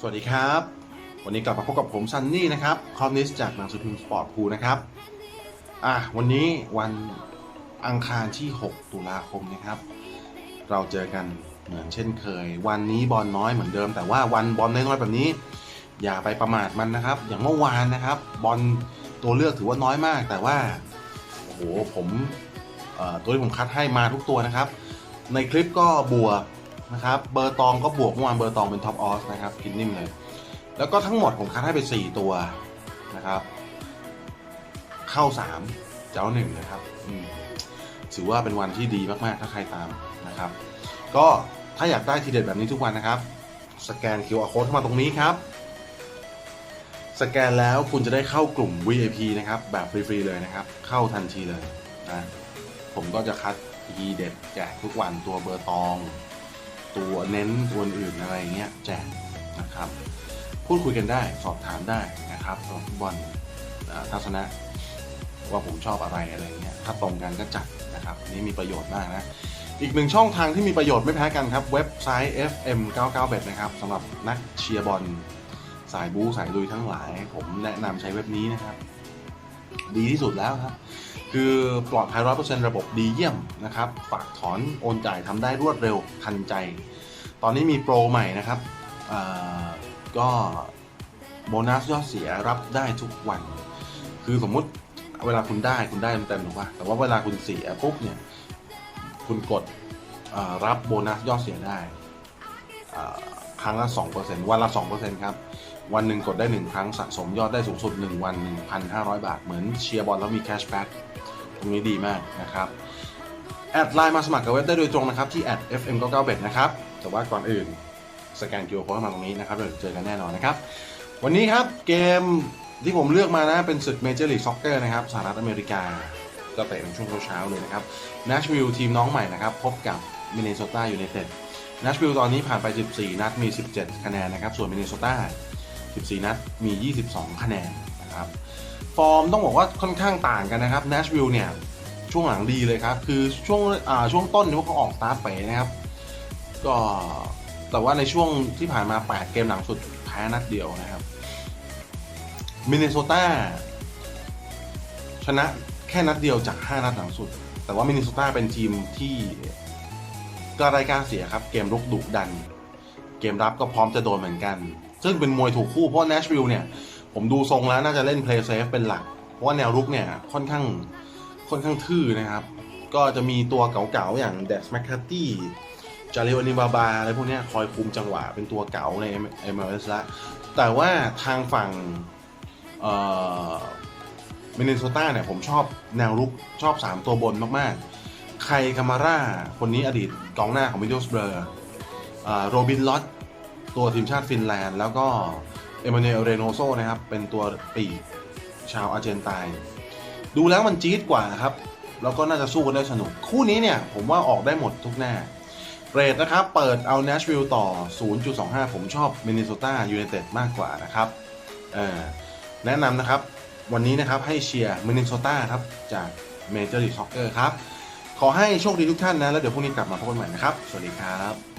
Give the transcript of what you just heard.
สวัสดีครับ วันนี้กลับมาพบกับผมซันนี่นะครับคอมนิสจากหนังสือพิมพ์สปอร์ตพูนะครับอะวันนี้วันอังคารที่ 6 ตุลาคมนะครับ เราเจอกันเหมือนเช่นเคย วันนี้บอลน้อยเหมือนเดิม แต่ว่าวันบอลน้อยๆแบบนี้ อย่าไปประมาทมันนะครับ อย่างเมื่อวานนะครับ บอลตัวเลือกถือว่าน้อยมาก แต่ว่าโอ้โหผมตัวที่ผมคัดให้มาทุกตัวนะครับ ในคลิปก็บวก นะครับเบอร์ตองก็บวกเมื่อวานเบอร์ตองเป็นท็อปออสนะครับกินนิ่มเลย แล้วก็ทั้งหมดผมคัดให้ไป 4 ตัวนะครับ เข้า 3 เจ้าหนึ่งนะครับถือว่าเป็นวันที่ดีมาก ๆ ถ้าใครตามนะครับ ก็ถ้าอยากได้ทีเด็ดแบบนี้ทุกวันนะครับ สแกน QR code เข้ามาตรงนี้ครับ สแกนแล้วคุณจะได้เข้ากลุ่ม VIP นะครับ แบบฟรีๆเลยนะครับ เข้าทันทีเลยนะผมก็จะคัดทีเด็ดแจกทุกวันตัวเบอร์ตอง ตัวเน้นตัวอื่นอะไรเงี้ยแจกนะครับ พูดคุยกันได้สอบถามได้นะครับสำหรับฟุตบอลทัศนะว่าผมชอบอะไรอะไรเงี้ยถ้าตรงกันก็จัดนะครับอันนี้มีประโยชน์มากนะอีกหนึ่งช่องทางที่มีประโยชน์ไม่แพ้กันครับ เว็บไซต์ FM 99นะครับสำหรับนักเชียร์บอลสายบู๊สายลุยทั้งหลาย ผมแนะนำใช้เว็บนี้นะครับ ดีที่สุดแล้วครับ คือปลอดภัยร้อยเปอร์เซ็นต์ระบบดีเยี่ยมนะครับ ฝากถอนโอนจ่ายทำได้รวดเร็วทันใจ ตอนนี้มีโปรใหม่นะครับก็โบนัสยอดเสียรับได้ทุกวัน คือสมมุติเวลาคุณได้คุณได้เต็มๆถูกป่ะแต่ว่าเวลาคุณเสียปุ๊บเนี่ยคุณกดรับโบนัสยอดเสียได้ครั้งละ2%วันละ2%ครับ วันหนึ่งกดได้ 1 ครั้งสะสมยอดได้สูงสุด 1 วัน 1,500 บาท เหมือนเชียร์บอลแล้วมีแคชแบ็กตรงนี้ดีมากนะครับ แอดไลน์มาสมัครกับเว็บได้โดยตรงนะครับ ที่แอด @fm99bet นะครับ แต่ว่าก่อนอื่น สแกน QR code มาตรงนี้นะครับเดี๋ยวเจอกันแน่นอนนะครับ วันนี้ครับเกมที่ผมเลือกมานะเป็นศึกเมเจอร์ลีกซ็อกเกอร์นะครับสหรัฐอเมริกาก็เตะในช่วงเช้าเลยนะครับนัชวิลล์ทีมน้องใหม่นะครับพบกับมินเนโซตาอยูไนเต็ดนัชวิลล์ตอนนี้ผ่านไป 14 นัดมี 17 คะแนนนะครับส่วนมินเนโซตา 14 นัดมี 22 คะแนนนะครับฟอร์มต้องบอกว่าค่อนข้างต่างกันนะครับนัชวิลล์เนี่ยช่วงหลังดีเลยครับ คือช่วงช่วงต้นนี่ว่าเขาออกสตาร์ไปนะครับ ก็แต่ว่าในช่วงที่ผ่านมา 8 เกมหลังสุดแพ้นัดเดียวนะครับมินเนโซตาชนะแค่นัดเดียวจาก 5 นัดหลังสุด แต่ว่ามินเนโซตาเป็นทีมที่กระไรกล้าเสียครับ เกมรุกดุดัน เกมรับก็พร้อมจะโดนเหมือนกัน ซึ่งเป็นมวยถูกคู่เพราะ Nashville เนี่ย ผมดูทรงแล้วน่าจะเล่น play safe เป็นหลัก เพราะว่าแนวรุกเนี่ยค่อนข้างค่อนข้างทื่อนะครับ ก็จะมีตัวเก๋าๆ อย่างเดสแมคคาตี้จาริวานิบาบาอะไรพวกนี้คอยคุมจังหวะเป็นตัวเก๋าใน MLS ละแต่ว่าทางฝั่งมินนิโซตาเนี่ยผมชอบแนวรุกชอบ 3 ตัวบนมากๆ ใครคามาร่า คนนี้อดีตกองหน้าของมิดเดิลสเบอร์โรบินลอต ตัวทีมชาติฟินแลนด์ แล้วก็เอม a น u e l เรโนโซนะครับ เป็นตัวปีกชาวอาร์เจนตินดูแล้วมันจี๊ดกว่านะครับ แล้วก็น่าจะสู้กันได้สนุก คู่นี้เนี่ย ผมว่าออกได้หมดทุกแน่เรทนะครับ เปิดเอา Nashville ต่อ 0.25 ผมชอบ Minnesota United มากกว่านะครับแนะนำนะครับ วันนี้นะครับให้เชียร์ Minnesota ครับ จาก Major League Soccer ครับ ขอให้โชคดีทุกท่านนะ แล้วเดี๋ยวพรุ่งนี้กลับมาพบกันใหม่นะครับ สวัสดีครับ